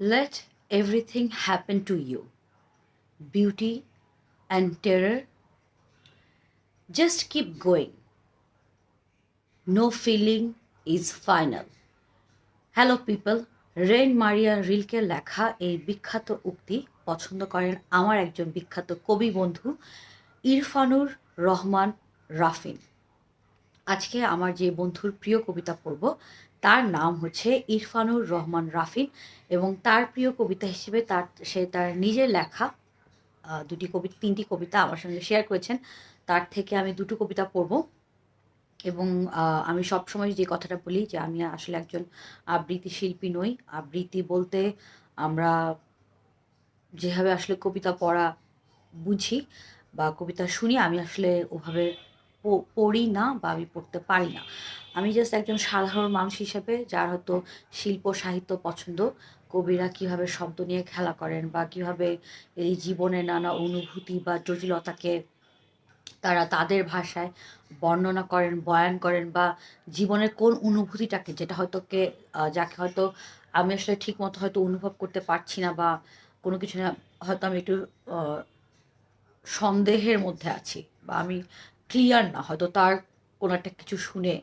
Let everything happen to you beauty and terror. Just keep going. No feeling is final. Hello people Rainer Maria রিলকের লেখা এই বিখ্যাত উক্তি পছন্দ করেন আমার একজন বিখ্যাত কবি বন্ধু ইরফানুর রহমান রাফিন আজকে আমার যে বন্ধুর প্রিয় কবিতা পড়ব তার নাম হচ্ছে ইরফানুর রহমান রাফিন এবং তার প্রিয় কবিতা হিসেবে তার, সে তার নিজের লেখা দুটি কবিতা তিনটি কবিতা আমার সঙ্গে শেয়ার করেছেন। তার থেকে আমি দুটো কবিতা পড়ব এবং আমি সবসময় যে কথাটা বলি যে আমি আসলে একজন আবৃত্তি শিল্পী নই। আবৃত্তি বলতে আমরা যেভাবে আসলে কবিতা পড়া বুঝি বা কবিতা শুনি, আমি আসলে ওভাবে পড়ি না বা আমি পড়তে পারি না। আমি জাস্ট একজন সাধারণ মানুষ হিসেবে যার হয়তো শিল্প, সাহিত্য পছন্দ, কবিরা কীভাবে শব্দ নিয়ে খেলা করেন বা কীভাবে এই জীবনের নানা অনুভূতি বা জটিলতাকে তারা তাদের ভাষায় বর্ণনা করেন, বয়ান করেন বা জীবনের কোন অনুভূতিটাকে যেটা হয়তো কে যাকে হয়তো আমি আসলে ঠিক মতো হয়তো অনুভব করতে পারছি না বা কোনো কিছু না, হয়তো আমি একটু সন্দেহের মধ্যে আছি বা আমি ক্লিয়ার না, হয়তো তার কোনো একটা কিছু শুনে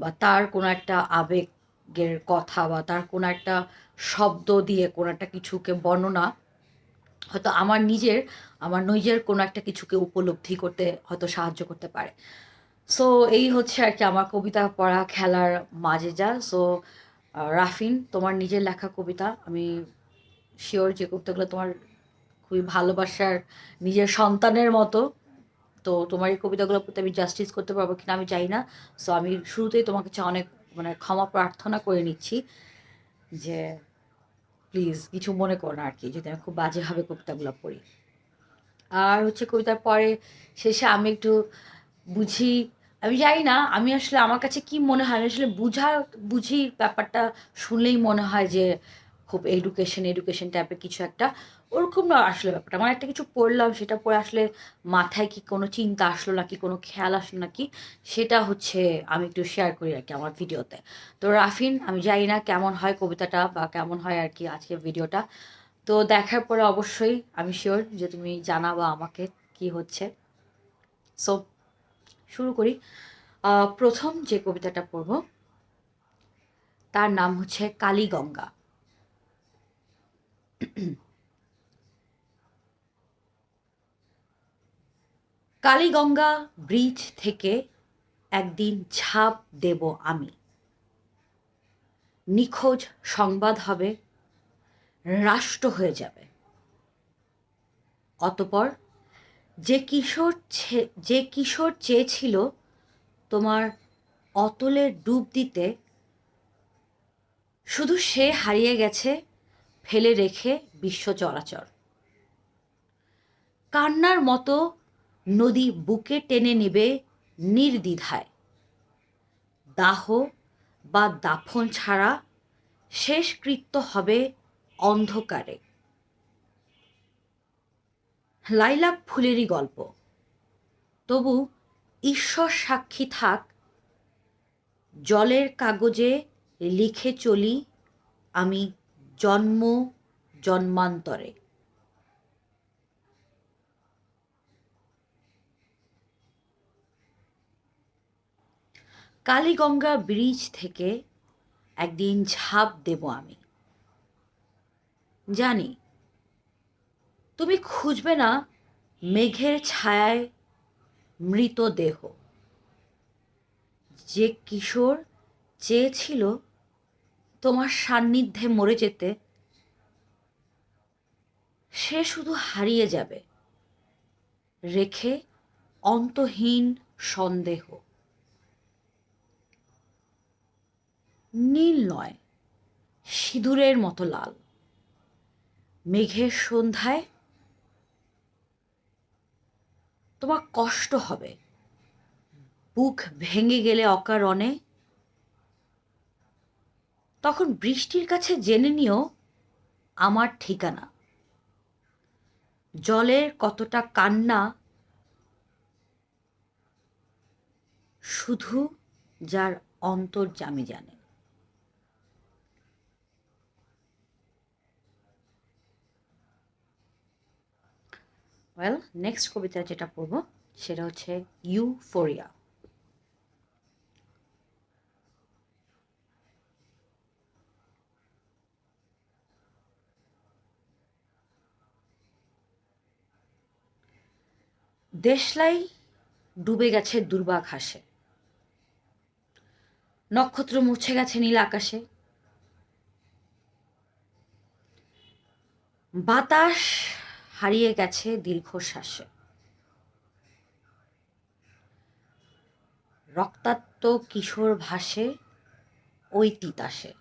বা তার কোনো একটা আবেগের কথা বা তার কোনো একটা শব্দ দিয়ে কোনো একটা কিছুকে বর্ণনা হয়তো আমার নিজের আমার নিজের কোনো একটা কিছুকে উপলব্ধি করতে হয়তো সাহায্য করতে পারে। সো এই হচ্ছে আর কি আমার কবিতা পড়া খেলার মাঝে যা। সো রাফিন, তোমার নিজের লেখা কবিতা, আমি শিওর যে কবিতাগুলো তোমার খুবই ভালোবাসার নিজের সন্তানের মতো। তো তোমার এই কবিতাগুলো প্রতি আমি জাস্টিস করতে পারব কিনা আমি চাই না। সো আমি শুরুতেই তোমার কাছে অনেক মানে ক্ষমা প্রার্থনা করে নিচ্ছি যে প্লিজ কিছু মনে করো না আর কি যদি আমি খুব বাজেভাবে কবিতাগুলো পড়ি। আর হচ্ছে কবিতার পরে শেষে আমি একটু বুঝি, আমি জানি না, আমি আসলে আমার কাছে কি মনে হয় আসলে বুঝা, বুঝি ব্যাপারটা শুনলেই মনে হয় যে খুব এডুকেশন এডুকেশন টাইপের কিছু একটা। ওরকম না আসলে ব্যাপারটা। আমার একটা কিছু পড়লাম, সেটা পরে আসলে মাথায় কি কোনো চিন্তা আসলো নাকি, কোনো খেয়াল আসলো নাকি, সেটা হচ্ছে আমি একটু শেয়ার করি আর কি আমার ভিডিওতে। তো রাফিন, আমি জানি না কেমন হয় কবিতাটা বা কেমন হয় আর কি আজকে ভিডিওটা। তো দেখার পরে অবশ্যই আমি শিওর যে তুমি জানাবা আমাকে কি হচ্ছে। সো শুরু করি। প্রথম যে কবিতাটা পড়ব, তার নাম হচ্ছে কালীগঙ্গা। কালীগঙ্গা ব্রিজ থেকে একদিন ঝাঁপ দেব আমি। নিখোঁজ সংবাদ হবে, রাষ্ট্র হয়ে যাবে। অতপর যে কিশোর যে কিশোর চেয়েছিল তোমার অতলে ডুব দিতে, শুধু সে হারিয়ে গেছে ফেলে রেখে বিশ্ব চরাচর। কান্নার মতো নদী বুকে টেনে নেবে নির্দ্বিধায়। দাহ বা দাফন ছাড়া শেষকৃত্য হবে অন্ধকারে। লাইলাক ফুলেরই গল্প। তবু ঈশ্বর সাক্ষী থাক, জলের কাগজে লিখে চলি আমি জন্ম জন্মান্তরে। কালীগঙ্গা ব্রিজ থেকে একদিন ঝাঁপ দেব আমি। জানি, তুমি খুঁজবে না মেঘের ছায়ায় মৃতদেহ যে কিশোর চেয়েছিল তোমার সান্নিধ্যে মরে যেতে, সে শুধু হারিয়ে যাবে, রেখে অন্তহীন সন্দেহ। নীল নয়, সিঁদুরের মতো লাল। মেঘের সন্ধ্যায় তোমার কষ্ট হবে। বুক ভেঙে গেলে অকারণে। তখন বৃষ্টির কাছে জেনে নিও আমার ঠিকানা। জলের কতটা কান্না। শুধু যার অন্তর্জামি জানে। ওয়েল নেক্সট কবিতা যেটা পড়ব, সেটা হচ্ছে ইউফোরিয়া দেশলাই ডুবে গেছে দুর্বা ঘাসে নক্ষত্র মুছে গেছে নীল আকাশে। বাতাস হারিয়ে গেছে দীর্ঘশ্বাসে। রক্তাক্ত কিশোর ভাসে, ওই তিতাসে।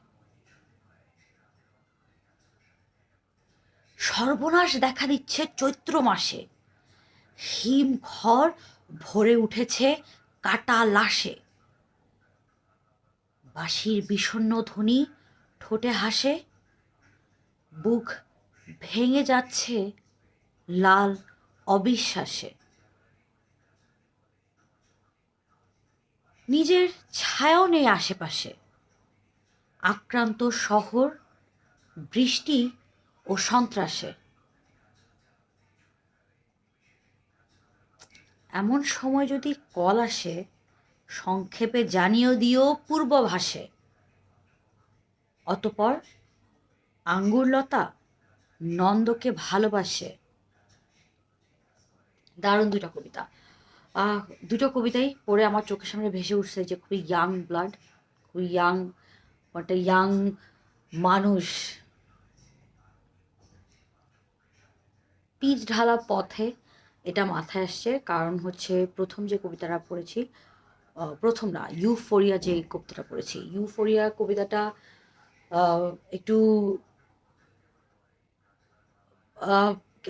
সর্বনাশ দেখা দিচ্ছে চৈত্র মাসে। হিম ঘর ভরে উঠেছে কাটা লাশে। বাঁশির বিষণ্ণ ধ্বনি ঠোঁটে হাসে। বুক ভেঙে যাচ্ছে লাল, অবিশ্বাসে। নিজের ছায়াও নেই আশেপাশে আক্রান্ত শহর, বৃষ্টি ও সন্ত্রাসে। এমন সময় যদি কল আসে, সংক্ষেপে জানিয়ে দিও পূর্বভাসে। অতপর আঙ্গুরলতা নন্দকে ভালোবাসে। দারুণ দুটো কবিতা। দুটো কবিতাই পড়ে আমার চোখের সামনে ভেসে উঠছে যে খুবই ইয়াং ব্লাড খুবই ইয়াং একটা ইয়াং মানুষ। পিচ ঢালা পথে এটা মাথায় আসছে, কারণ হচ্ছে প্রথম যে কবিতাটা পড়েছি প্রথম না ইউফোরিয়া যে কবিতাটা পড়েছি। ইউফোরিয়া কবিতাটা একটু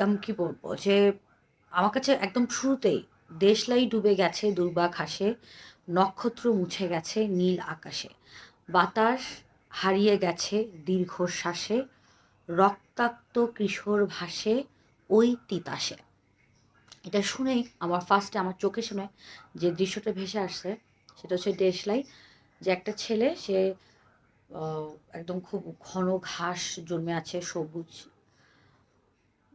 আমি কি বলব যে আমার কাছে একদম শুরুতেই দেশলাই ডুবে গেছে, দুর্বাক হাসে, নক্ষত্র মুছে গেছে নীল আকাশে। বাতাস হারিয়ে গেছে দীর্ঘশ্বাসে, রক্তাক্ত কিশোর ভাসে ওই তিতাসে। এটা শুনেই আমার ফার্স্টে আমার চোখে শুনে যে দৃশ্যটা ভেসে আসছে, সেটা হচ্ছে দেশলাই, যে একটা ছেলে, সে একদম খুব ঘন ঘাস জন্মে আছে, সবুজ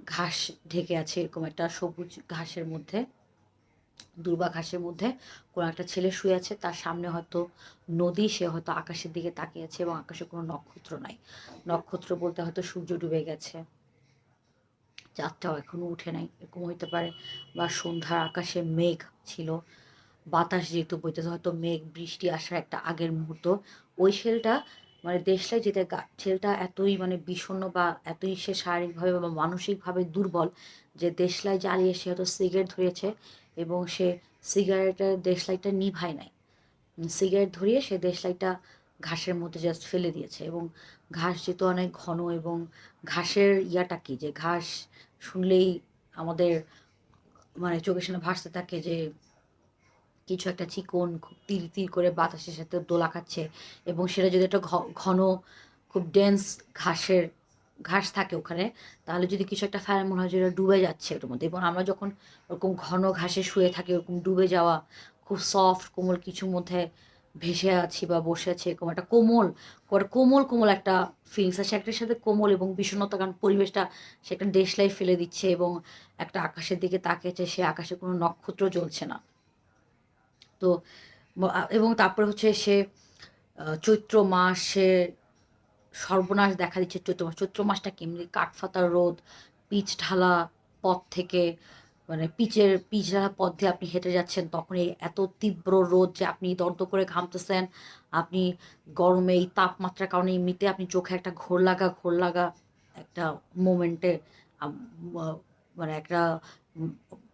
ঘাস ঢেকে আছে এরকম একটা সবুজ ঘাসের মধ্যে, দুর্বা ঘাসের মধ্যে। কোনো একটা ছেলে শুয়ে আছে, তার সামনে হয়তো নদী, সে হয়তো আকাশের দিকে তাকিয়ে আছে এবং আকাশে কোনো নক্ষত্র নাই। নক্ষত্র বলতে হয়তো সূর্য ডুবে গেছে। চাঁদটাও এখনও উঠে নাই, এরকম হইতে পারে। বা সন্ধ্যার আকাশে মেঘ ছিল, বাতাস যেহেতু বইতেছে, হয়তো মেঘ, বৃষ্টি আসার একটা আগের মুহূর্ত। ওই শেলটা মানে দেশলাই যেতে ছেলেটা এতই মানে বিষণ্ণ বা এতই সে শারীরিকভাবে বা মানসিকভাবে দুর্বল যে দেশলাই জ্বালিয়ে সে হয়তো সিগারেট ধরিয়েছে এবং সে সিগারেটের দেশলাইটা নিভায় নাই। সিগারেট ধরিয়ে সে দেশলাইটা ঘাসের মধ্যে জাস্ট ফেলে দিয়েছে এবং ঘাস যেহেতু অনেক ঘন এবং ঘাসের ইয়াটা কি? যে ঘাস শুনলেই আমাদের মানে চোখের সামনে ভাসতে থাকে যে কিছু একটা চিকন, খুব তিল তিল করে বাতাসের সাথে দোলা খাচ্ছে এবং সেটা যদি একটা ঘন, খুব ডেন্স ঘাসের, ঘাস থাকে ওখানে, তাহলে যদি কিছু একটা ফেলে মনে হয় যেটা ডুবে যাচ্ছে ওটার মধ্যে। এবং আমরা যখন ওরকম ঘন ঘাসে শুয়ে থাকি, ওরকম ডুবে যাওয়া, খুব সফট কোমল কিছুর মধ্যে ভেসে আছি বা বসে আছি, এরকম একটা কোমল কোমল কোমল একটা ফিলিংস আছে। একটার সাথে কোমল এবং বিষণ্ণতা, কারণ পরিবেশটা সে একটা দেশলাই ফেলে দিচ্ছে এবং একটা আকাশের দিকে তাকিয়েছে সে আকাশে কোনো নক্ষত্র জ্বলছে না। তো এবং তারপরে হচ্ছে সে চৈত্র মাসে সর্বনাশ দেখা দিচ্ছে চৈত্র মাস। চৈত্র মাসটা কেমনি কাঠফাতার রোদ, পিচ ঢালা পথ থেকে মানে পিচের, পিচ ঢালা পথ দিয়ে আপনি হেঁটে যাচ্ছেন, তখন এই এত তীব্র রোদ যে আপনি দর্দ করে ঘামতেছেন, আপনি গরমে এই তাপমাত্রার কারণে এমনিতে আপনি চোখে একটা ঘোর লাগা ঘোর লাগা একটা মোমেন্টে মানে একটা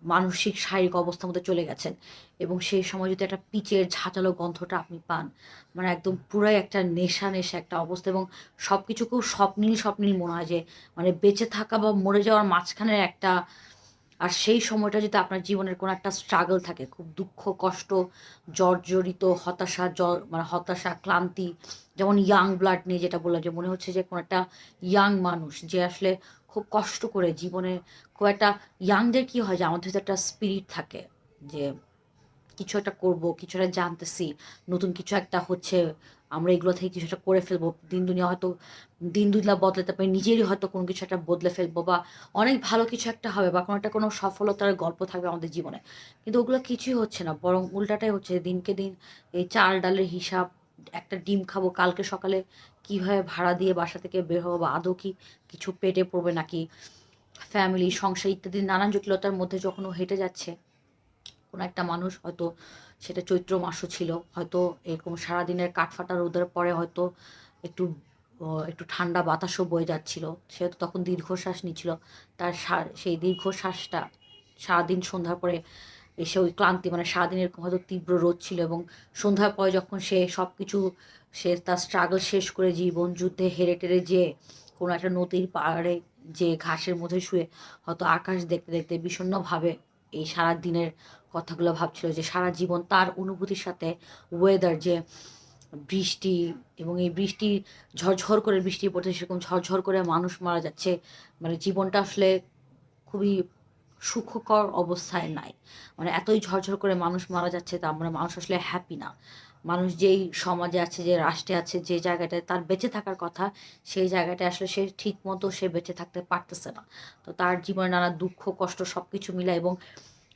মানসিক, শারীরিক অবস্থার মধ্যে চলে গেছেন। এবং সেই সময় যদি একটা পিচের ঝাঁচালো গন্ধটা আপনি পান মানে একদম পুরাই একটা নেশা নেশা একটা অবস্থা এবং সব কিছু খুব স্বপ্নীল স্বপ্নীল মনে হয় যে মানে বেঁচে থাকা বা মরে যাওয়ার মাঝখানের একটা আর সেই সময়টা যদি আপনার জীবনের কোনো একটা স্ট্রাগল থাকে, খুব দুঃখ, কষ্ট, জর্জরিত, হতাশা জ্বর মানে হতাশা, ক্লান্তি, যেমন ইয়াং ব্লাড নিয়ে যেটা বললাম যে, মনে হচ্ছে যে কোনো একটা ইয়াং মানুষ যে আসলে খুব কষ্ট করে জীবনে খুব একটা ইয়াংদের কী হয় যে আমাদের ভিতরে একটা স্পিরিট থাকে যে কিছু একটা করব, কিছু একটা জানতেছি, নতুন কিছু একটা হচ্ছে, আমরা এগুলো থেকে কিছু একটা করে ফেলব, দিন দুনিয়া হয়তো, দিন দুনিয়া বদলাতে পারি, নিজেরই হয়তো কোনো কিছু একটা বদলে ফেলব বা অনেক ভালো কিছু একটা হবে বা কোনো একটা কোনো সফলতার গল্প থাকবে আমাদের জীবনে। কিন্তু ওগুলো কিছুই হচ্ছে না, বরং উল্টাটাই হচ্ছে, দিনকে দিন এই চাল ডালের হিসাব একটা ডিম খাব, কালকে সকালে কীভাবে ভাড়া দিয়ে বাসা থেকে বের হব বা আদৌ কি কিছু পেটে পড়বে নাকি ফ্যামিলি সংসার ইত্যাদি নানান জটিলতার মধ্যে যখন হেঁটে যাচ্ছে, কোনো একটা মানুষ হয়তো সেটা চৈত্র মাসও ছিল, হয়তো এরকম সারাদিনের কাঠফাটা রোদের পরে হয়তো একটু একটু ঠান্ডা বাতাসও বয়ে যাচ্ছিল, সে তখন দীর্ঘশ্বাস নিচ্ছিল, তার সেই দীর্ঘশ্বাসটা সারাদিন সন্ধ্যার পরে এসে ওই ক্লান্তি মানে সারাদিন এরকম হয়তো তীব্র রোদ ছিল এবং সন্ধ্যার পরে যখন সে সব কিছু সে তার স্ট্রাগল শেষ করে জীবন যুদ্ধে হেরে টেরে যে কোনো একটা নদীর পাহাড়ে যে ঘাসের মধ্যে শুয়ে হয়তো আকাশ দেখতে দেখতে বিষণ্ণভাবে এই সারা দিনের কথাগুলো ভাবছিল যে সারা জীবন তার অনুভূতির সাথে ওয়েদার যে বৃষ্টি এবং এই বৃষ্টি ঝরঝর করে বৃষ্টি পড়ছে, সেরকম ঝরঝর করে মানুষ মারা যাচ্ছে মানে জীবনটা আসলে খুবই সুখকর অবস্থায় নাই। মানে এতই ঝরঝর করে মানুষ মারা যাচ্ছে তা মানে মানুষ আসলে হ্যাপি না। মানুষ যেই সমাজে আছে, যে রাষ্ট্রে আছে, যে জায়গাটায় তার বেঁচে থাকার কথা, সেই জায়গাটায় আসলে সে ঠিক মতো সে বেঁচে থাকতে পারতেছে না। তো তার জীবনে নানা দুঃখ, কষ্ট সব কিছু মিলে এবং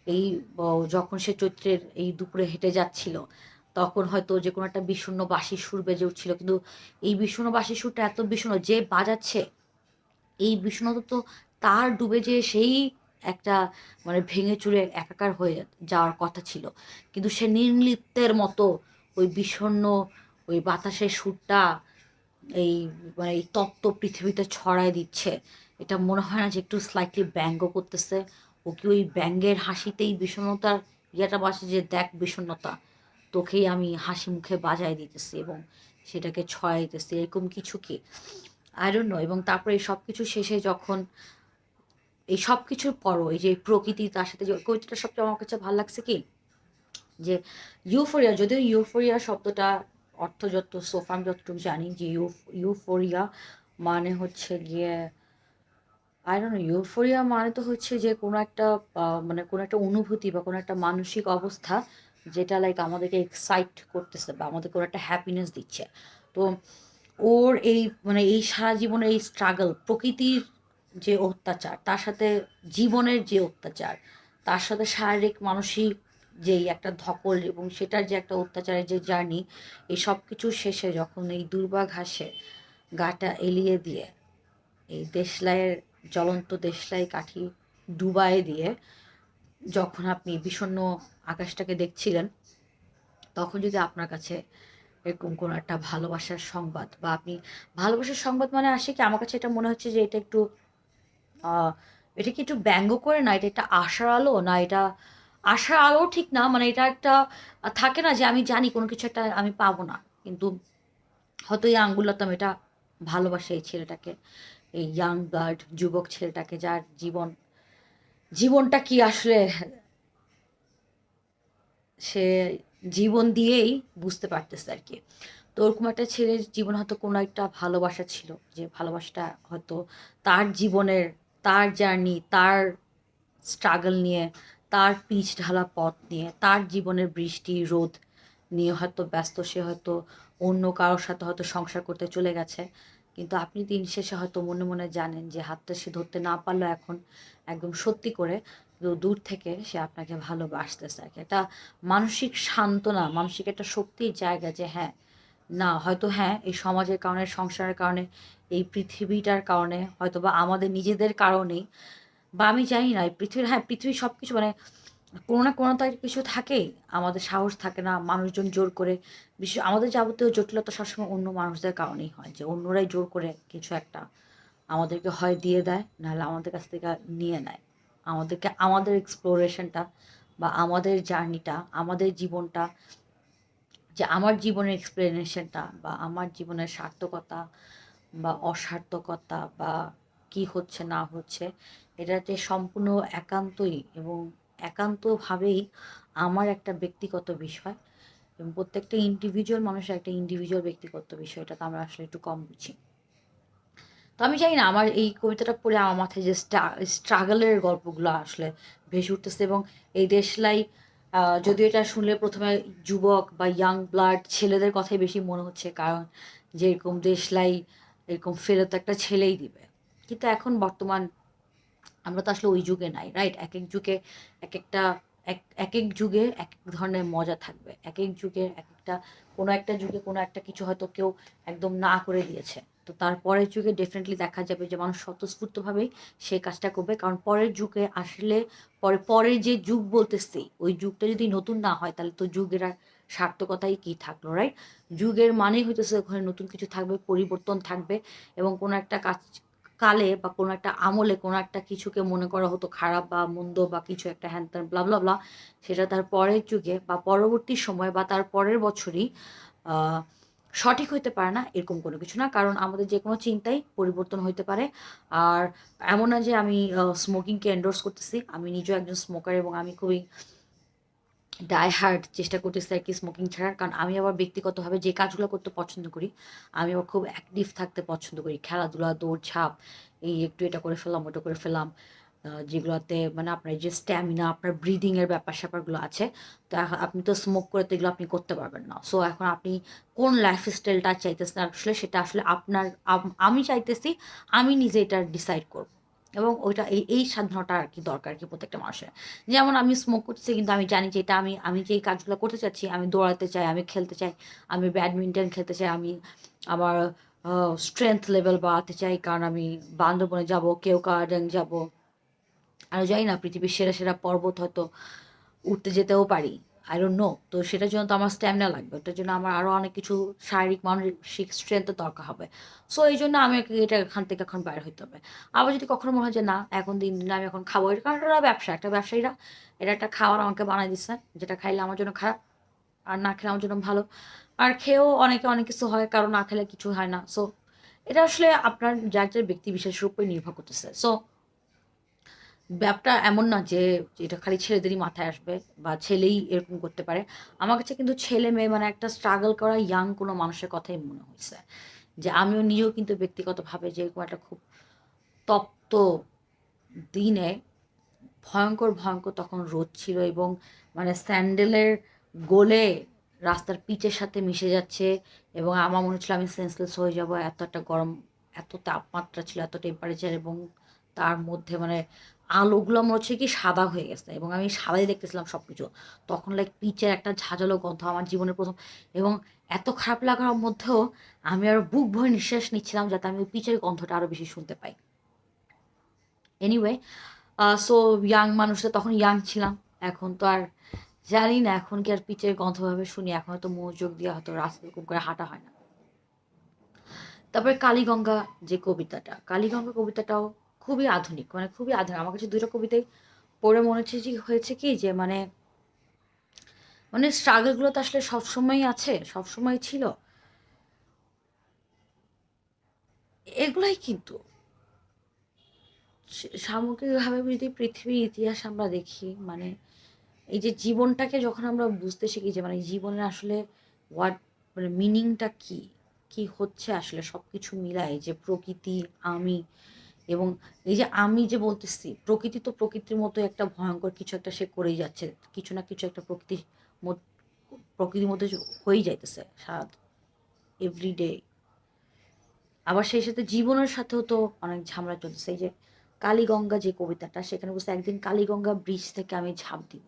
এই যখন সে চৈত্রের এই দুপুরে হেঁটে যাচ্ছিল, তখন হয়তো যে কোনো একটা বিষণ্ণ বাসি সুর বেজে উঠছিল। কিন্তু এই বিষণ্ণ বাসি সুরটা এত বিষণ্ণ যে বাজাচ্ছে, এই বিষণ্ণতা তো তার ডুবে যে সেই একটা মানে ভেঙে চুরে একাকার হয়ে যাওয়ার কথা ছিল। কিন্তু সে নির্লিপ্তের মতো ওই বিষণ্ণ, ওই বাতাসের সুরটা এই মানে এই তত্ত্ব পৃথিবীতে ছড়ায় দিচ্ছে। এটা মনে হয় না যে একটু স্লাইটলি ব্যঙ্গ করতেছে। ও কি ওই ব্যঙ্গের হাসিতেই বিষণ্ণতার ইয়েটা বাসে যে দেখ বিষণ্ণতা, তোকেই আমি হাসি মুখে বাজায় দিতেছি এবং সেটাকে ছড়াই ছড়াইতেছি এরকম কিছু কি? আই এবং তারপরে সব কিছু শেষে যখন এই সব কিছুর পরও এই যে প্রকৃতি, তার সাথে কবিতাটা সবচেয়ে আমার কাছে ভালো লাগছে কি? যে ইউফোরিয়া যদিও ইউফোরিয়া শব্দটা অর্থ যত সোফাম যতটুকু জানি যে ইউ ইউফোরিয়া মানে হচ্ছে গিয়ে আই ইউফোরিয়া মানে তো হচ্ছে যে কোনো একটা মানে কোনো একটা অনুভূতি বা কোনো একটা মানসিক অবস্থা যেটা লাইক আমাদেরকে এক্সাইট করতেছে বা আমাদের কোনো একটা হ্যাপিনেস দিচ্ছে। তো ওর এই মানে এই সারা জীবনের এই স্ট্রাগল প্রকৃতির যে অত্যাচার, তার সাথে জীবনের যে অত্যাচার, তার সাথে শারীরিক, মানসিক যেই একটা ধকল এবং সেটার যে একটা অত্যাচারের যে জার্নি, এই সব কিছু শেষে যখন এই দুর্বা ঘাসে গাটা এলিয়ে দিয়ে, এই দেশলাইয়ের জ্বলন্ত দেশলাই কাঠি ডুবাই দিয়ে যখন আপনি বিষণ্ন আকাশটাকে দেখছিলেন, তখন যদি আপনার কাছে এরকম কোনো একটা ভালোবাসার সংবাদ বা আপনি, ভালোবাসার সংবাদ মানে আসে কি? আমার কাছে এটা মনে হচ্ছে যে এটা একটু এটা কি একটু ব্যঙ্গ করে? না, এটা একটা আশার আলো? না, এটা আশার আলো ঠিক না। মানে এটা একটা থাকে না যে আমি জানি কোনো কিছু একটা আমি পাবো না। কিন্তু হয়তো এই আঙ্গুলতাম এটা ভালোবাসে এই ছেলেটাকে। এই ইয়াং ব্লাড যুবক ছেলেটাকে যার জীবন, জীবনটা কি আসলে সে জীবন দিয়েই বুঝতে পারতেছে আর কি। তো ওরকম একটা ছেলের জীবন হয়তো কোনো একটা ভালোবাসা ছিল। যে ভালোবাসাটা হয়তো তার জীবনের তার জার্নি, তার স্ট্রাগল নিয়ে, তার পিচ ঢালা পথ নিয়ে, তার জীবনের বৃষ্টি, রোদ নিয়ে হয়তো ব্যস্ত, সে হয়তো অন্য কারোর সাথে হয়তো সংসার করতে চলে গেছে। কিন্তু আপনি দিন শেষে হয়তো মনে মনে জানেন যে হাতটা সে ধরতে না পারলেও এখন একদম সত্যি করে দূর থেকে সে আপনাকে ভালোবাসতেছে। একটা মানসিক সান্ত্বনা, মানসিক একটা শক্তির জায়গা যে হ্যাঁ না, হয়তো হ্যাঁ এই সমাজের কারণে, সংসারের কারণে, এই পৃথিবীটার কারণে হয়তো বা আমাদের নিজেদের কারণেই, বা আমি জানি না, এই পৃথিবীর হ্যাঁ পৃথিবীর সব কিছু মানে কোনো না কোনো তার কিছু থাকেই, আমাদের সাহস থাকে না, মানুষজন জোর করে, বিশেষ আমাদের যাবতীয় জটিলতা সবসময় অন্য মানুষদের কারণেই হয়, যে অন্যরাই জোর করে কিছু একটা আমাদেরকে হয় দিয়ে দেয়, নাহলে আমাদের কাছ থেকে নিয়ে নেয়। আমাদেরকে, আমাদের এক্সপ্লোরেশনটা বা আমাদের জার্নিটা আমাদের জীবনটা যে আমার জীবনের এক্সপ্লেনেশনটা বা আমার জীবনের সার্থকতা বা অসার্থকতা বা কি হচ্ছে, না হচ্ছে এটা যে সম্পূর্ণ একান্তই এবং একান্তভাবেই আমার একটা ব্যক্তিগত বিষয় এবং প্রত্যেকটা ইন্ডিভিজুয়াল মানুষের একটা ইন্ডিভিজুয়াল ব্যক্তিগত বিষয় এটা তো আমরা আসলে একটু কম বুঝি। তো আমি জানি না, আমার এই কবিতাটা পড়ে আমার মাথায় যে স্ট্রাগলের গল্পগুলো আসলে ভেসে উঠতেছে এবং এই দেশলাই যদিও এটা শুনলে প্রথমে যুবক বা ইয়াং ব্লাড ছেলেদের কথাই বেশি মনে হচ্ছে, কারণ যে এরকম দেশলাই এরকম ফেরত একটা ছেলেই দিবে। কিন্তু এখন বর্তমান আমরা তো আসলে ওই যুগে নাই রাইট এক এক যুগে এক একটা এক এক এক যুগে এক এক ধরনের মজা থাকবে। এক এক যুগে এক একটা, কোনো একটা যুগে কোনো একটা কিছু হয়তো কেউ একদম না করে দিয়েছে। তো তার পরের যুগে ডেফিনেটলি দেখা যাবে যে মানুষ স্বতঃস্ফূর্তভাবেই সেই কাজটা করবে। কারণ পরের যুগে আসলে পরে, পরের যে যুগ বলতেছি, ওই যুগটা যদি নতুন না হয়, তাহলে তো যুগের আর সার্থকতাই কি থাকল রাইট যুগের মানেই হইতেছে ওখানে নতুন কিছু থাকবে, পরিবর্তন থাকবে এবং কোনো একটা কাজ কালে বা কোনো একটা আমলে কোনো একটা কিছুকে মনে করা হতো খারাপ বা মন্দ বা কিছু একটা, হ্যান ত্যান ব্লা ব্লা ব্লা সেটা তার পরের যুগে বা পরবর্তী সময় বা তার পরের বছরই সঠিক হইতে পারে না এরকম কোনো কিছু না। কারণ আমাদের যে কোনো চিন্তাই পরিবর্তন হইতে পারে। আর এমন না যে আমি স্মোকিংকে এন্ডোর্স করতেছি। আমি নিজেও একজন স্মোকার এবং আমি খুবই ডাই হার্ড চেষ্টা করতেছি আর কি স্মোকিং ছাড়ার। কারণ আমি আবার ব্যক্তিগতভাবে যে কাজগুলো করতে পছন্দ করি, আমি আবার খুব অ্যাক্টিভ থাকতে পছন্দ করি। খেলাধুলা দৌড়ঝাঁপ এই একটু এটা করে ফেলাম ওটা করে ফেলাম যেগুলোতে মানে আপনার যে স্ট্যামিনা আপনার ব্রিদিংয়ের ব্যাপার স্যাপারগুলো আছে, তো আপনি তো স্মোক করে তো এগুলো আপনি করতে পারবেন না। সো এখন আপনি কোন লাইফ স্টাইলটা চাইতেছেন আসলে সেটা আসলে আপনার, আমি চাইতেছি, আমি নিজে এটা ডিসাইড করব। এবং ওইটা এই এই স্বাধীনতা আর কি দরকার কি প্রত্যেকটা মানুষের। যেমন আমি স্মোক করতেছি, কিন্তু আমি জানি যে এটা আমি আমি যে কাজগুলো করতে চাচ্ছি, আমি দৌড়াতে চাই, আমি খেলতে চাই, আমি ব্যাডমিন্টন খেলতে চাই, আমি আমার স্ট্রেংথ লেভেল বাড়াতে চাই, কারণ আমি বান্দরবনে যাব, কেউ গার্ডেন যাব। আর জানি না, পৃথিবীর সেরা সেরা পর্বত হয়তো উঠতে যেতেও পারি। আই ডোন্ট নো তো সেটার জন্য তো আমার স্ট্যামিনা লাগবে। ওটার জন্য আমার আরও অনেক কিছু শারীরিক, মানসিক স্ট্রেংথের দরকার হবে। সো এই জন্য আমি এটা এখান থেকে এখন বাইরে হইতে হবে। আবার যদি কখনো মনে হয় যে না, এখন দিন দিন আমি এখন খাব, এটা কারণ এটা ব্যবসা, একটা ব্যবসায়ীরা। এটা একটা খাওয়ার আমাকে বানাই দিচ্ছে যেটা খাইলে আমার জন্য খারাপ, আর না খেলে আমার জন্য ভালো। আর খেয়েও অনেকে অনেক কিছু হয়, কারণ না খেলে কিছু হয় না। সো এটা আসলে আপনার যার যার ব্যক্তি বিশেষের উপর নির্ভর করতেছে। সো ব্যাপারটা এমন না যে এটা খালি ছেলেদেরই মাথায় আসবে বা ছেলেই এরকম করতে পারে। আমার কাছে কিন্তু ছেলে মেয়ে মানে একটা স্ট্রাগল করা ইয়াং কোনো মানুষের কথাই মনে হয়েছে যে আমিও নিজেও কিন্তু ব্যক্তিগতভাবে যে এরকম একটা খুব তপ্ত দিনে ভয়ঙ্কর ভয়ঙ্কর তখন রোদ ছিল এবং মানে স্যান্ডেলের গোলে রাস্তার পিচের সাথে মিশে যাচ্ছে এবং আমার মনে হচ্ছিল আমি সেন্সলেস হয়ে যাব। এত একটা গরম, এত তাপমাত্রা ছিল, এত টেম্পারেচার এবং তার মধ্যে মানে আলোগুলো মনে হচ্ছে কি সাদা হয়ে গেছে এবং আমি সাদাই দেখতেছিলাম সব কিছু তখন লাইক পিচের একটা ঝাঁঝালো গন্ধ আমার জীবনের প্রথম এবং এত খারাপ লাগার মধ্যেও আমি আর বুক ভরে নিঃশ্বাস নিচ্ছিলাম যাতে আমি ওই পিচের গন্ধটা আরও বেশি শুনতে পাই। এনিওয়ে সো ইয়াং মানুষরা তখন ইয়াং ছিলাম। এখন তো আর জানি না, এখন কি আর পিচের গন্ধভাবে শুনি। এখন হয়তো মনোযোগ দিয়ে হয়তো রাস্তা এরকম করে হাঁটা হয় না। তারপরে কালীগঙ্গা যে কবিতাটা, কালীগঙ্গা কবিতাটাও খুবই আধুনিক মানে খুবই আধুনিক। আমার কাছে দুটো কবিতাই পড়ে মনে হচ্ছে যে হয়েছে কি যে মানে মানে স্ট্রাগলগুলো তো আসলে সবসময়ই আছে সবসময় ছিল। এগুলাই কিন্তু সামগ্রিকভাবে যদি পৃথিবীর ইতিহাস আমরা দেখি মানে এই যে জীবনটাকে যখন আমরা বুঝতে শিখি যে মানে জীবনের আসলে হোয়াট মানে মিনিংটা কি কি হচ্ছে আসলে সব কিছু মিলায় যে প্রকৃতি, আমি এবং এই যে আমি যে বলতেছি, প্রকৃতি তো প্রকৃতির মতো একটা ভয়ঙ্কর কিছু একটা সে করেই যাচ্ছে। কিছু না কিছু একটা প্রকৃতির প্রকৃতির মধ্যে হয়েই যাইতেছে সারা এভরিডে আবার সেই সাথে জীবনের সাথেও তো অনেক ঝামেলা চলতেছে। এই যে কালীগঙ্গা যে কবিতাটা, সেখানে বলছে, একদিন কালীগঙ্গা ব্রিজ থেকে আমি ঝাঁপ দিব।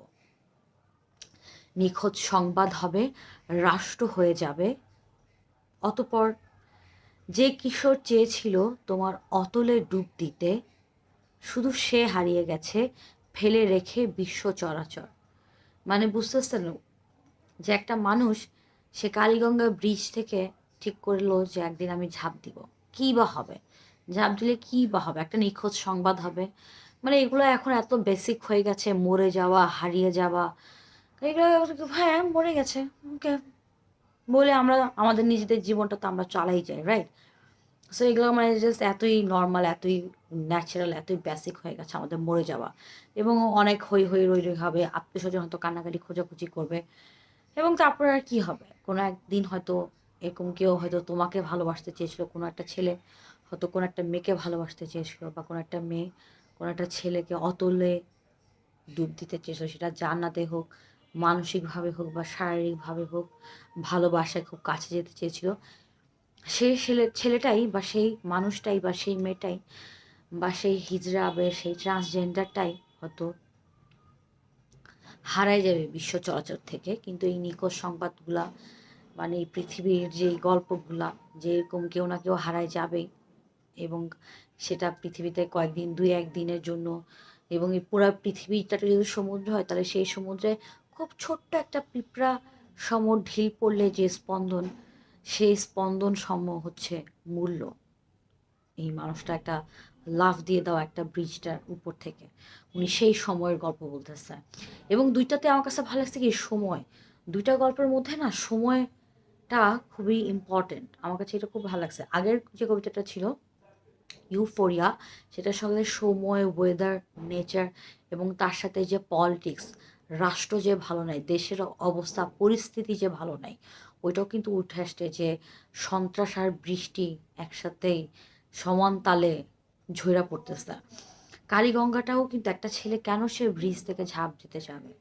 নিখোঁজ সংবাদ হবে, রাষ্ট্র হয়ে যাবে। অতপর যে কিশোর চেয়েছিল তোমার অতলে ডুব দিতে, শুধু সে হারিয়ে গেছে, ফেলে রেখে বিশ্ব চরাচর। মানে বুঝতেছেন যে একটা মানুষ, সে কালীগঙ্গা ব্রিজ থেকে ঠিক করল যে একদিন আমি ঝাঁপ দিব। কী বা হবে? ঝাঁপ দিলে কী বা হবে? একটা নিখোঁজ সংবাদ হবে। মানে এগুলো এখন এত বেসিক হয়ে গেছে, মরে যাওয়া, হারিয়ে যাওয়া। এগুলো হ্যাঁ মরে গেছে। ওকে বলে আমরা, আমাদের নিজেদের জীবনটা তো আমরা চালাই যাই রাইট সো এগুলো মানে জাস্ট এতই নর্মাল এতই ন্যাচারাল এতই বেসিক হয়ে গেছে আমাদের মরে যাওয়া। এবং অনেক হই হই রই রই হবে আত্মীয় স্বজন হয়তো কান্নাকাটি, খোঁজাখুঁজি করবে। এবং তারপর আর কী হবে? কোনো একদিন হয়তো এরকম কেউ হয়তো তোমাকে ভালোবাসতে চেয়েছিল, কোনো একটা ছেলে হয়তো কোনো একটা মেয়েকে ভালোবাসতে চেয়েছিল বা কোনো একটা মেয়ে, কোনো একটা ছেলেকে অতলে ডুব দিতে চেয়েছিল, সেটা জান্নাতে হোক মানসিকভাবে হোক বা শারীরিকভাবে হোক, ভালোবাসায় খুব কাছে যেতে চেয়েছিল। সেই ছেলে, ছেলেটাই বা সেই মানুষটাই বা সেই মেয়েটাই বা সেই হিজড়া বা সেই ট্রান্সজেন্ডারটাই হয়তো হারাই যাবে বিশ্ব চলাচল থেকে। কিন্তু এই নিখোঁজ সংবাদগুলা মানে এই পৃথিবীর যে গল্পগুলা যে এরকম কেউ না কেউ হারায় যাবে এবং সেটা পৃথিবীতে কয়েকদিন, দুই একদিনের জন্য এবং এই পুরো পৃথিবীটা যদি সমুদ্র হয়, তাহলে সেই সমুদ্রে খুব ছোট্ট একটা পিঁপড়া সম ঢিল পড়লে যে স্পন্দন, সেই স্পন্দন সম হচ্ছে মূল্য। এই মানুষটা একটা লাভ দিয়ে দেওয়া একটা ব্রিজটার উপর থেকে। উনি সেই সময়ের গল্প বলতেছে। এবং দুইটাতে আমার কাছে ভালো লাগছে কি, সময়। দুইটা গল্পের মধ্যে না সময়টা খুবই ইম্পর্টেন্ট আমার কাছে এটা খুব ভালো লাগছে। আগের যে কবিতাটা ছিল, ইউফোরিয়া, সেটার সঙ্গে সময় ওয়েদার নেচার এবং তার সাথে যে পলিটিক্স রাষ্ট্র যে ভালো নাই, দেশের অবস্থা, পরিস্থিতি যে ভালো নাই, ওইটাও কিন্তু উঠে আসছে যে সন্ত্রাস আর বৃষ্টি একসাথেই সমান তালে ঝইরা পড়তেছে। কালীগঙ্গাটাও কিন্তু একটা ছেলে কেন সে ব্রিজ থেকে ঝাঁপ দিতে যাবে?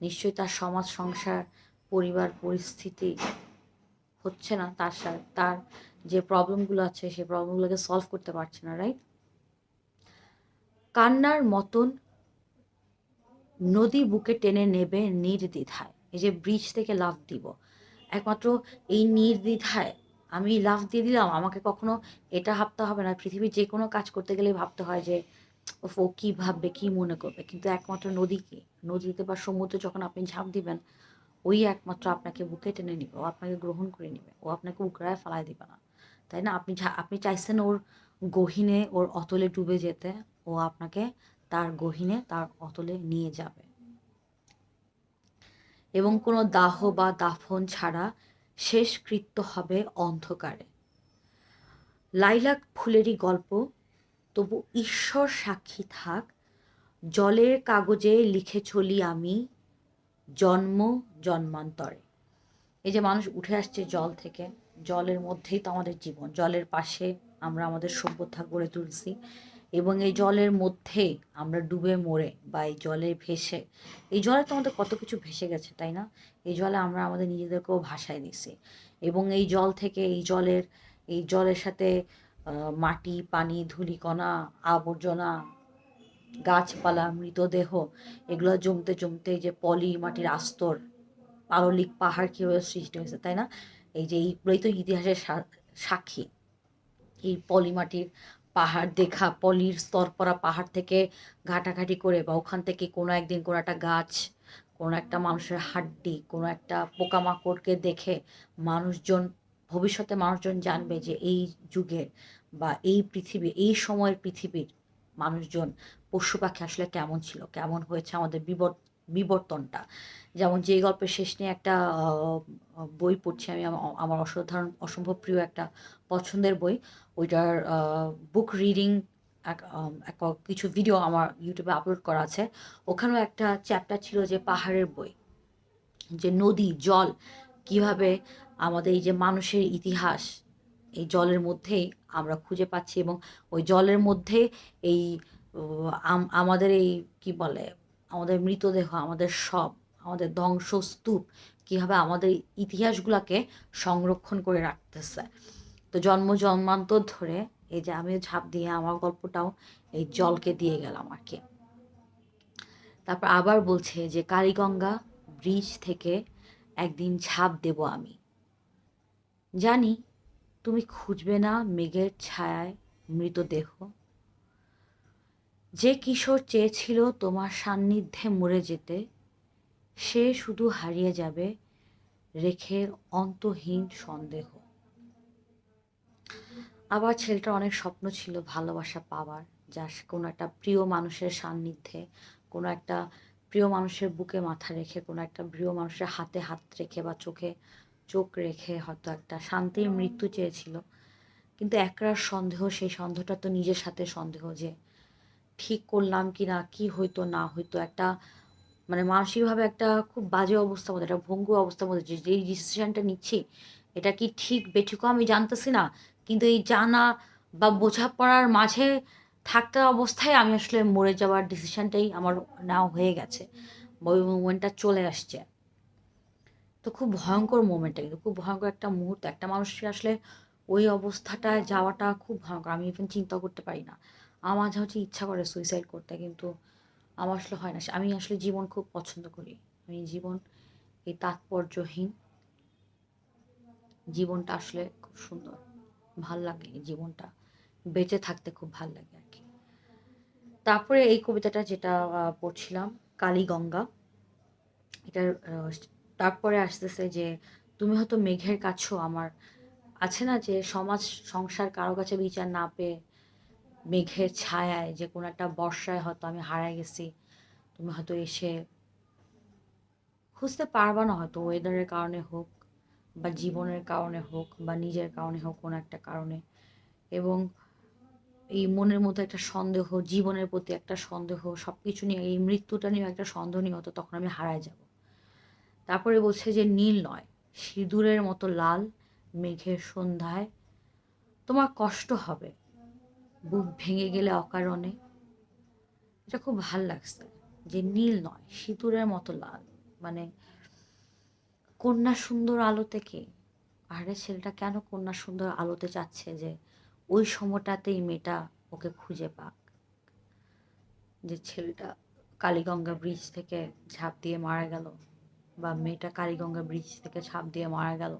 নিশ্চয়ই তার সমাজ, সংসার, পরিবার, পরিস্থিতি হচ্ছে না তার সাথে তার যে প্রবলেমগুলো আছে সেই প্রবলেমগুলোকে সলভ করতে পারছে না রাইট কান্নার মতন নদী বুকে টেনে নেবে নির্দ্বিধায়। এই যে ব্রিজ থেকে লাভ দিব। একমাত্র এই নির্দ্বিধায় আমি লাভ দিয়ে দিলাম, আমাকে কখনো এটা ভাবতে হবে না। পৃথিবীর যে কোনো কাজ করতে গেলে ভাবতে হয় যে ও কী ভাববে, কী মনে করবে? কিন্তু একমাত্র নদীকে নদীতে বা সমুদ্রে যখন আপনি ঝাঁপ দিবেন, ওই একমাত্র আপনাকে বুকে টেনে নিবে, ও আপনাকে গ্রহণ করে নিবে। ও আপনাকে উকড়ায় ফেলায় দিবে না। তাই না? আপনি আপনি চাইছেন ওর গহিনে, ওর অতলে ডুবে যেতে, ও আপনাকে তার গহিনে তার অতলে নিয়ে যাবে। এবং কোনো দাহ বা দাফন ছাড়া শেষ কৃত্য হবে অন্ধকারে। লাইলাক ফুলেরই গল্প, তবু ঈশ্বর সাক্ষী থাক, জলের কাগজে লিখে চলি আমি জন্ম জন্মান্তরে। এই যে মানুষ উঠে আসছে জল থেকে, জলের মধ্যেই তো আমাদের জীবন, জলের পাশে আমরা আমাদের সভ্যতা গড়ে তুলছি। এবং এই জলের মধ্যে আমরা ডুবে মরে বা এই জলে ভেসে, এই জলে তো আমাদের কত কিছু ভেসে গেছে, তাই না? এই জলে আমরা আমাদের নিজেদেরকেও ভাসায় দিছি এবং এই জল থেকে এই জলের এই জলের সাথে মাটি, পানি, ধূলিকণা, আবর্জনা, গাছপালা, মৃতদেহ, এগুলো জমতে জমতে যে পলি মাটির আস্তর, পারলিক পাহাড় কীভাবে সৃষ্টি হয়েছে, তাই না? এই যে এইগুলোই তো ইতিহাসের সাক্ষী। এই পলি মাটির পাহাড় দেখা, পলির স্তর পরা পাহাড় থেকে ঘাটাঘাটি করে বা ওখান থেকে কোনো একদিন কোনো একটা গাছ, কোনো একটা মানুষের হাড্ডি, কোনো একটা পোকামাকড়কে দেখে মানুষজন, ভবিষ্যতে মানুষজন জানবে যে এই যুগের বা এই পৃথিবী, এই সময়ের পৃথিবীর মানুষজন পশু পাখি আসলে কেমন ছিল, কেমন হয়েছে আমাদের বিবর, বিবর্তনটা। যেমন যে গল্পের শেষ নিয়ে একটা বই পড়ছি আমি, আমার অসাধারণ, অসম্ভব প্রিয় একটা পছন্দের বই। ওইটার বুক রিডিং এক কিছু ভিডিও আমার ইউটিউবে আপলোড করা আছে। ওখানেও একটা চ্যাপ্টার ছিল যে পাহাড়ের বই। যে নদী, জল, কীভাবে আমাদের এই যে মানুষের ইতিহাস, এই জলের মধ্যেই আমরা খুঁজে পাচ্ছি এবং ওই জলের মধ্যে এই আমাদের এই, কি বলে, আমাদের মৃতদেহ, আমাদের সব, আমাদের ধ্বংসস্তূপ, কীভাবে আমাদের ইতিহাসগুলোকে সংরক্ষণ করে রাখতেছে। তো জন্ম জন্মান্তর ধরে এই যে আমি ঝাঁপ দিয়ে আমার গল্পটাও এই জলকে দিয়ে গেলাম আমাকে তারপর আবার বলছে যে, কালীগঙ্গা ব্রিজ থেকে একদিন ঝাঁপ দেব আমি। জানি তুমি খুঁজবে না মেঘের ছায়ায় মৃতদেহ যে কিশোর চেয়েছিল তোমার সান্নিধ্যে মরে যেতে, সে শুধু হারিয়ে যাবে রেখে অন্তহীন সন্দেহ। আবার ছেলেটার অনেক স্বপ্ন ছিল ভালোবাসা পাওয়ার যা কোনো একটা প্রিয় মানুষের সান্নিধ্যে কোনো একটা প্রিয় মানুষের বুকে মাথা রেখে কোনো একটা প্রিয় মানুষের হাতে হাত রেখে বা চোখে চোখ রেখে হয়তো একটা শান্তির মৃত্যু চেয়েছিল। কিন্তু একরার সন্দেহ সেই সন্দেহটা তো নিজের সাথে সন্দেহ যে ঠিক করলাম কি না কি হইতো না হইতো একটা মানে মানসিকভাবে একটা খুব বাজে অবস্থার মধ্যে একটা ভঙ্গু অবস্থার মধ্যে যে যেই ডিসিশনটা নিচ্ছি এটা কি ঠিক? বেঠিকও আমি জানতেছি না। কিন্তু এই জানা বা বোঝাপড়ার মাঝে থাকতে অবস্থায় আমি আসলে মরে যাওয়ার ডিসিশনটাই আমার নাও হয়ে গেছে ওই মোমেন্টটা চলে আসছে। তো খুব ভয়ঙ্কর মোমেন্টটা কিন্তু, খুব ভয়ঙ্কর একটা মুহূর্ত। একটা মানুষের আসলে ওই অবস্থাটায় যাওয়াটা খুব ভয়ঙ্কর। আমি ইভেন চিন্তা করতে পারি না। আমার মাঝে হচ্ছে ইচ্ছা করে সুইসাইড করতে, কিন্তু আমার আসলে হয় না। আমি আসলে জীবন খুব পছন্দ করি। আমি জীবন এই তাৎপর্যহীন। জীবনটা আসলে খুব সুন্দর। ভালো লাগে জীবনটা। বেঁচে থাকতে খুব ভালো লাগে আর কি। তারপরে এই কবিতাটা যেটা পড়ছিলাম, কালীগঙ্গা। এটার তারপরে আসতেছে যে, তুমি হয়তো মেঘের কাছেও আমার আছে না যে, সমাজ, সংসার কারও কাছে বিচার না পেয়ে মেঘের ছায়ায় যে, কোনো একটা বর্ষায় হয়তো আমি হারাই গেছি। তুমি হয়তো এসে খুঁজতে পারবা না, হয়তো ওয়েদারের কারণে হোক বা জীবনের কারণে হোক বা নিজের কারণে হোক কোনো একটা কারণে। এবং এই মনের মতো একটা সন্দেহ, জীবনের প্রতি একটা সন্দেহ সব কিছু নিয়ে, এই মৃত্যুটা নিয়ে একটা সন্দেহ নিয়ে হতো তখন আমি হারায় যাব। তারপরে বলছে যে নীল নয়, সিঁদুরের মতো লাল, মেঘের সন্ধ্যায়। তোমার কষ্ট হবে, বুক ভেঙে গেলে অকারণে। এটা খুব ভালো লাগছে যে নীল নয়, সিঁদুরের মতো লাল মানে কন্যা সুন্দর আলো থেকে আরে ছেলেটা কেন কন্যা সুন্দর আলোতে চাচ্ছে যে ওই সময়টাতেই মেয়েটা ওকে খুঁজে পাক? যে ছেলেটা কালীগঙ্গা ব্রিজ থেকে ঝাঁপ দিয়ে মারা গেল বা মেয়েটা কালীগঙ্গা ব্রিজ থেকে ঝাঁপ দিয়ে মারা গেল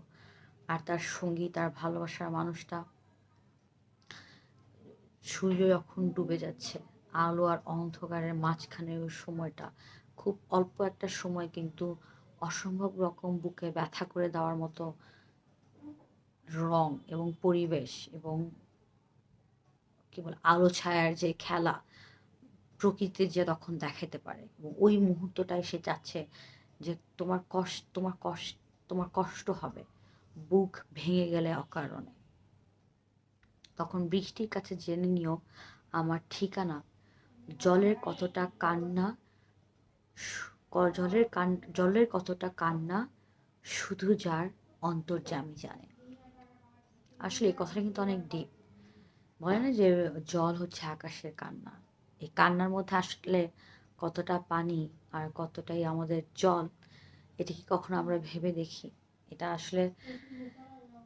আর তার সঙ্গী, তার ভালোবাসার মানুষটা সূর্য যখন ডুবে যাচ্ছে, আলো আর অন্ধকারের মাঝখানে ওই সময়টা, খুব অল্প একটা সময় কিন্তু অসম্ভব রকম বুকে ব্যথা করে দেওয়ার মতো রং এবং পরিবেশ এবং কি বলে, আলো ছায়ার যে খেলা প্রকৃতির যে তখন দেখাতে পারে। এবং ওই মুহূর্তটাই সে চাচ্ছে যে তোমার কষ্ট তোমার কষ্ট তোমার কষ্ট হবে বুক ভেঙে গেলে অকারণে। তখন বৃষ্টির কাছে জেনে নিও, আমার ঠিকানা, জলের কতটা কান্না জলের কান, জলের কতটা কান্না, শুধু যার অন্তর্যামী জানে। আসলে এই কথাটা কিন্তু অনেক ডিপ বলে না যে জল হচ্ছে আকাশের কান্না। এই কান্নার মধ্যে আসলে কতটা পানি আর কতটাই আমাদের জল, এটা কি কখনো আমরা ভেবে দেখি? এটা আসলে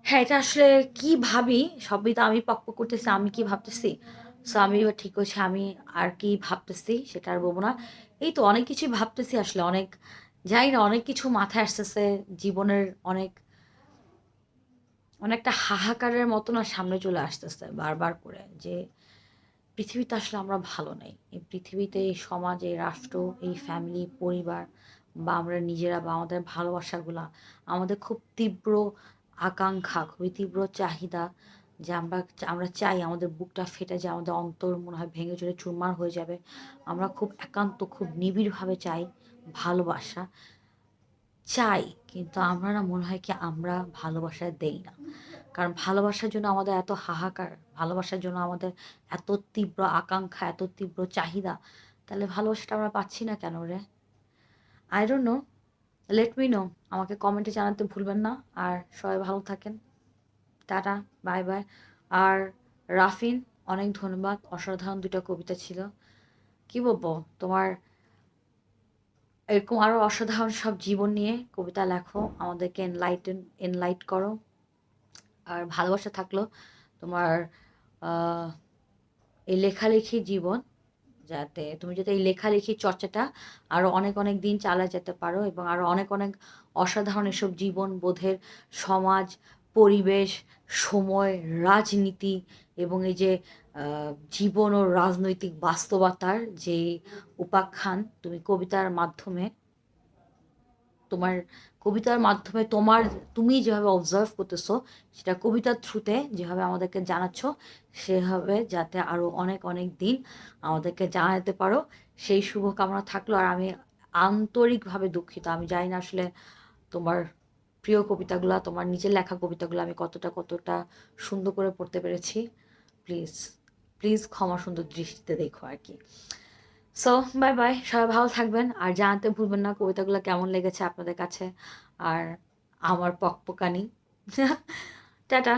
হ্যাঁ এটা আসলে কি ভাবি? সবই তো আমি পক্ষ করতেছি, আমি কি ভাবতেছি? সো আমি এবার ঠিক হচ্ছে আমি আর কি ভাবতেছি সেটা আর বলব না। এই তো অনেক কিছুই ভাবতেছি আসলে, অনেক যাই না, অনেক কিছু মাথায় আসতেছে, জীবনের অনেক, অনেকটা হাহাকারের মতো না সামনে চলে আসতেছে বারবার করে যে পৃথিবীতে আসলে আমরা ভালো নেই। এই পৃথিবীতে, এই সমাজ, এই রাষ্ট্র, এই ফ্যামিলি পরিবার, বা আমরা নিজেরা, বা আমাদের ভালোবাসাগুলা, আমাদের খুব তীব্র আকাঙ্ক্ষা, খুবই তীব্র চাহিদা যে আমরা আমরা চাই আমাদের বুকটা ফেটে যায়, আমাদের অন্তর মনে হয় ভেঙে চলে চুরমার হয়ে যাবে। আমরা খুব একান্ত, খুব নিবিড়ভাবে চাই ভালোবাসা। চাই, কিন্তু আমরা না মনে হয় কি আমরা ভালোবাসা দেই না। কারণ ভালোবাসার জন্য আমাদের এত হাহাকার, ভালোবাসার জন্য আমাদের এত তীব্র আকাঙ্ক্ষা, এত তীব্র চাহিদা, তাহলে ভালোবাসাটা আমরা পাচ্ছি না কেন রে? I don't know let me know আমাকে কমেন্টে জানাতে ভুলবেন না। আর সবাই ভালো থাকেন। Tata, bye bye. আর রাফিন, অনেক ধন্যবাদ। অসাধারণ দুটো কবিতা ছিল। কি বলব, তোমার এরকম আরও অসাধারণ সব জীবন নিয়ে কবিতা লেখো, আমাদেরকে এনলাইটেন এনলাইট করো। আর ভালোবাসা থাকল তোমার এই লেখালেখি জীবন, যাতে তুমি যাতে এই লেখালেখি চর্চাটা আরও অনেক অনেক দিন চালা যেতে পারো এবং আরও অনেক অনেক অসাধারণ এসব জীবন, বোধের সমাজ পরিবেশ, সময়, রাজনীতি এবং এই যে জীবন ও রাজনৈতিক বাস্তবতার যে উপাখ্যান তুমি কবিতার মাধ্যমে, তোমার কবিতার মাধ্যমে তোমার, তুমি যেভাবে অবজার্ভ করতেছো, সেটা কবিতার থ্রুতে যেভাবে আমাদেরকে জানাচ্ছ, সেভাবে যাতে আরও অনেক অনেক দিন আমাদেরকে জানাতে পারো। সেই শুভকামনা থাকল আর আমি আন্তরিকভাবে দুঃখিত। আমি জানি না আসলে তোমার প্রিয় কবিতাগুলো, তোমার নিজের লেখা কবিতাগুলো আমি কতটা কতটা সুন্দর করে পড়তে পেরেছি প্লিজ প্লিজ ক্ষমা সুন্দর দৃষ্টিতে দেখো আর কি। সো বাই বাই সবাই ভালো থাকবেন, আর জানাতে ভুলবেন না কবিতাগুলো কেমন লেগেছে আপনাদের কাছে, আর আমার পকপকানি টাটা।